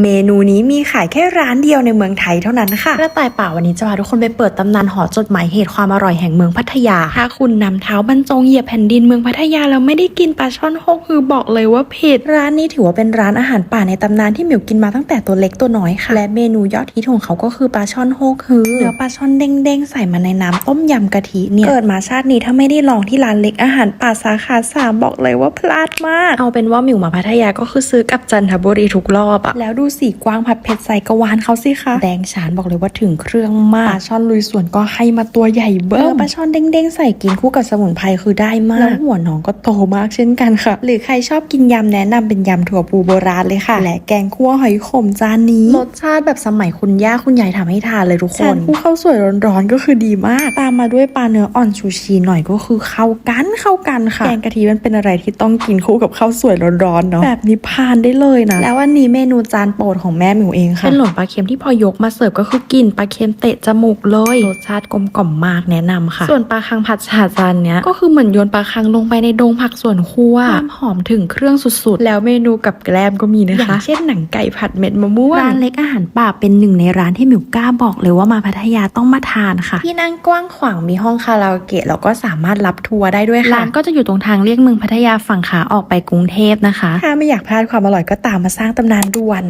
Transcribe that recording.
เมนูนี้มีขายแค่ร้านเดียวในเมืองไทยเท่านั้นค่ะกระต่ายป่าวันนี้จะพาทุกคนไปเปิดตำนานหอจดหมายเหตุความอร่อยแห่งเมืองพัทยา ถ้าคุณนำเท้าบรรจงเหยียบแผ่นดินเมืองพัทยาแล้วไม่ได้กินปลาช่อนโฮกคือบอกเลยว่าผิดร้านนี้ถือว่าเป็นร้านอาหารป่าในตำนานที่หมิวกินมาตั้งแต่ตัวเล็กตัวน้อยค่ะ และเมนูยอดฮิตของเขาก็คือปลาช่อนโฮกคือเนื้อปลาช่อนเด้งๆใส่มาในน้ำต้มยำกะทิเนี่ย เกิดมาชาตินี้ถ้าไม่ได้ลองที่ร้านเล็กอาหารป่าสาขาสามบอกเลยว่าพลาดมาก เอาเป็นว่าหมิวมาพัทยาก็คือซื้อกลับจันทบุรีทุกรอบอะแล้วดูสีกวางผัดเผ็ดใส่กระวานเขาสิคะแดงฉานบอกเลยว่าถึงเครื่องมากปลาช่อนลุยสวนก็ให้มาตัวใหญ่เบิ้มปลาช่อนเด้งๆใส่กินคู่กับสมุนไพรคือได้มากแล้วหัวน้องก็โตมากเช่นกันค่ะ หรือใครชอบกินยำแนะนำเป็นยำถั่วปูโบราณเลยค่ะ และแกงคั่วหอยขมจานนี้รสชาติแบบสมัยคุณย่าคุณยายทำให้ทานเลยทุกคนคู่ข้าวสวยร้อนๆก็คือดีมาก ตามมาด้วยปลาเนื้ออ่อนชูชีหน่อยก็คือเข้ากันเข้ากันค่ะแกงกะทิมันเป็นอะไรที่ต้องกินคู่กับข้าวสวยร้อนๆเนาะแบบนี้พานได้เลยนะแล้ววันนี้เมนูจานโปรดของแม่หมิวเองค่ะ เป็นหล่นปลาเค็มที่พอยกมาเสิร์ฟก็คือกลิ่นปลาเค็มเตะจมูกเลยรสชาติกลมกล่อมมากแนะนำค่ะ ส่วนปลาคังผัดฉาจานเนี้ยก็คือเหมือนโยนปลาคังลงไปในดงผักสวนครัวความหอมถึงเครื่องสุดๆ แล้วเมนูกับแกล้มก็มีนะคะ เช่นหนังไก่ผัดเม็ดมะม่วงร้านเล็กอาหารป่าเป็นหนึ่งในร้านที่หมิวกล้าบอกเลยว่ามาพัทยาต้องมาทานค่ะ ที่นั่งกว้างขวางมีห้องคาราโอเกะแล้วก็สามารถรับทัวร์ได้ด้วยค่ะร้านก็จะอยู่ตรงทางเลี่ยงเมืองพัทยาฝั่งขาออกไปกรุงเทพนะคะ ถ้าไม่อยากพลาดความอร่อยก็ตามมาสร้างตำนานด่วน